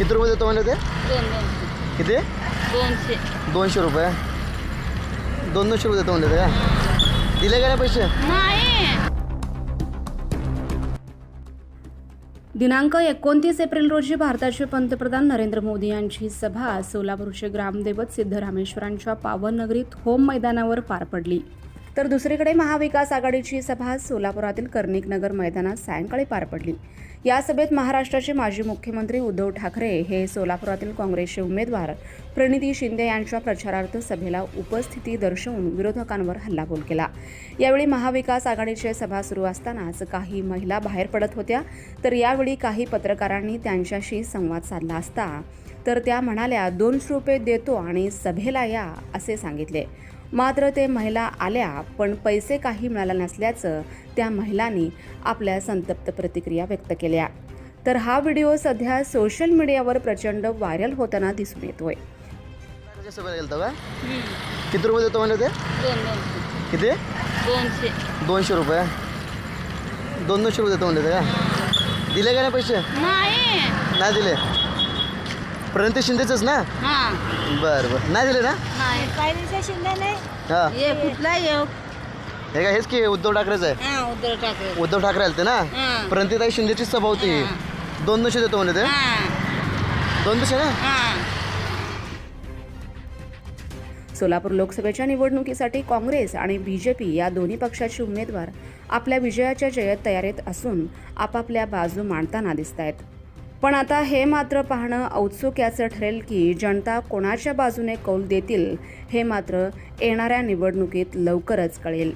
किती रुपये देतो म्हणजे ते? दोन किती? दोनशे. दोनशे रुपये. दोन दोनशे रुपये देतो म्हणजे ते का? दिले का नाही पैसे? नाही. दिनांक एकोणतीस एप्रिल रोजी भारताचे पंतप्रधान नरेंद्र मोदी यांची सभा सोलापूरचे ग्रामदैवत सिद्धरामेश्वरांच्या पावन नगरीत होम मैदानावर पार पडली. तर दुसरीकडे महाविकास आघाडीची सभा सोलापुरातील कर्णिकनगर मैदानात सायंकाळी पार पडली. या सभेत महाराष्ट्राचे माजी मुख्यमंत्री उद्धव ठाकरे हे सोलापुरातील काँग्रेसचे उमेदवार प्रणिती शिंदे यांच्या प्रचारार्थ सभेला उपस्थिती दर्शवून विरोधकांवर हल्लाबोल केला. यावेळी महाविकास आघाडीची सभा सुरू असतानाच काही महिला बाहेर पडत होत्या. तर यावेळी काही पत्रकारांनी त्यांच्याशी संवाद साधला असता. तर त्या म्हणाल्या दोनशे रुपये देतो आणि सभेला या असे सांगितले. मात्र ते महिला आल्या पण पैसे काही मिळाले नसल्याचं त्या महिलांनी आपल्या संतप्त प्रतिक्रिया व्यक्त केल्या. तर हा व्हिडिओ सध्या सोशल मीडियावर प्रचंड व्हायरल होताना दिसून येतोय. किती रुपये देतो म्हणजे ते? किती? दोनशे. दोनशे रुपये. दोन दोनशे रुपये देतो म्हणजे ते का? दिले का नाही पैसे? नाही. नाही दिले. प्रणिती शिंदेचंच ना? हा. बरं बरं. नाही दिले ना? नाही. काय शिंदे नाही. हां. ये कुठला ये हे का हेच की उद्धव ठाकरेच आहे. हा उद्धव ठाकरे. उद्धव ठाकरे आलते ना? हा. प्रणितीताई शिंदेची सभा होती. हा. दोन दोनशे देतो म्हणजे ते. हा. दोन दोनशे ना? हा. सोलापूर लोकसभेच्या निवडणुकीसाठी काँग्रेस आणि बीजेपी या दोन्ही पक्षाचे उमेदवार आपल्या विजयाच्या जयत तयारीत असून आपापल्या बाजू मांडताना दिसत आहेत पण आता हे मात्र पाहणं औत्सुक्याचं ठरेल की जनता कोणाच्या बाजूने कौल देतील हे मात्र येणाऱ्या निवडणुकीत लवकरच कळेल.